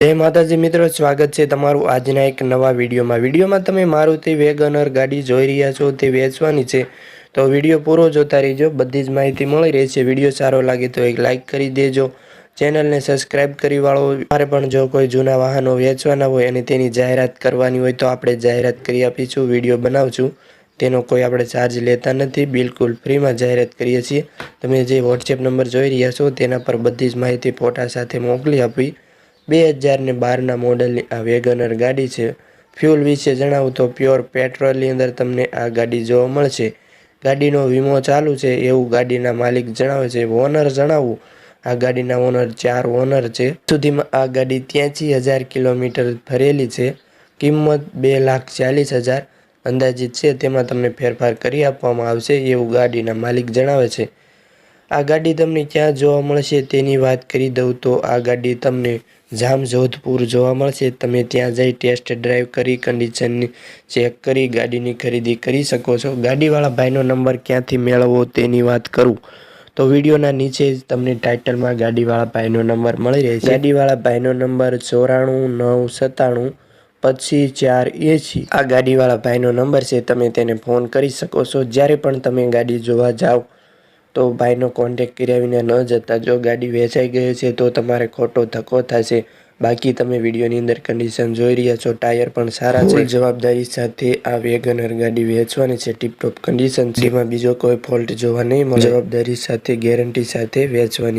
જય માતાજી મિત્રો, સ્વાગત છે તમારું આજના એક નવા વિડીયોમાં. વિડીયોમાં તમે મારુતિ વેગનર ગાડી જોઈ રહ્યા છો, તે વેચવાની છે. તો વીડિયો પૂરો જોતા રહીજો, બધી જ માહિતી મળી રહેશે. વીડિયો સારો લાગે તો એક લાઇક કરી દેજો. ચેનલને સબસ્ક્રાઇબ કરી વાળો, મારે પણ જો કોઈ જૂના વાહનો વેચવાના હોય અને તેની જાહેરાત કરવાની હોય તો આપણે જાહેરાત કરી આપીશું, વીડિયો બનાવશું. તેનો કોઈ આપણે ચાર્જ લેતા નથી, બિલકુલ ફ્રીમાં જાહેરાત કરીએ છીએ. તમે જે વોટ્સએપ નંબર જોઈ રહ્યા છો તેના પર બધી જ માહિતી ફોટા સાથે મોકલી આપી બે હજારને બારના મોડલની આ વેગનર ગાડી છે. ફ્યુલ વિશે જણાવું તો પ્યોર પેટ્રોલની અંદર તમને આ ગાડી જોવા મળશે. ગાડીનો વીમો ચાલુ છે એવું ગાડીના માલિક જણાવે છે. ઓનર જણાવું, આ ગાડીના ઓનર ચાર ઓનર છે. સુધીમાં આ ગાડી ત્યાંસી હજાર કિલોમીટર ફરેલી છે. કિંમત બે લાખ ચાલીસ હજાર અંદાજિત છે. તેમાં તમને ફેરફાર કરી આપવામાં આવશે એવું ગાડીના માલિક જણાવે છે. આ ગાડી તમને ક્યાં જોવા મળશે તેની વાત કરી દઉં તો આ ગાડી તમને જામ જોધપુર જોવા મળશે. તમે ત્યાં જઈ ટેસ્ટ ડ્રાઈવ કરી કન્ડિશનની ચેક કરી, ગાડીની ખરીદી કરી શકો છો. ગાડીવાળા ભાઈનો નંબર ક્યાંથી મેળવવો તેની વાત કરું. તો વિડીયોના નીચે જ તમને ટાઇટલમાં ગાડીવાળા ભાઈનો નંબર મળી રહેશે. ગાડીવાળા ભાઈનો નંબર ચોરાણું નવ સત્તાણું પછી ચાર એંશી. આ ગાડીવાળા ભાઈનો નંબર છે, તમે તેને ફોન કરી શકો છો. જ્યારે પણ તમે ગાડી જોવા જાઓ તો ભાઈનો કોન્ટેક કર્યા વિના ન જતા જો ગાડી વેચાઈ ગઈ છે તો તમારે ખોટો ધક્કો થશે. બાકી તમે વિડીયોની અંદર કન્ડિશન જોઈ રહ્યા છો. ટાયર પણ સારા છે. જવાબદારી સાથે આ વેગનર ગાડી વેચવાની છે. ટીપટોપ કન્ડિશન છે. એમાં બીજો કોઈ ફોલ્ટ જોવા નહીં મળે. જવાબદારી સાથે ગેરંટી સાથે વેચવાની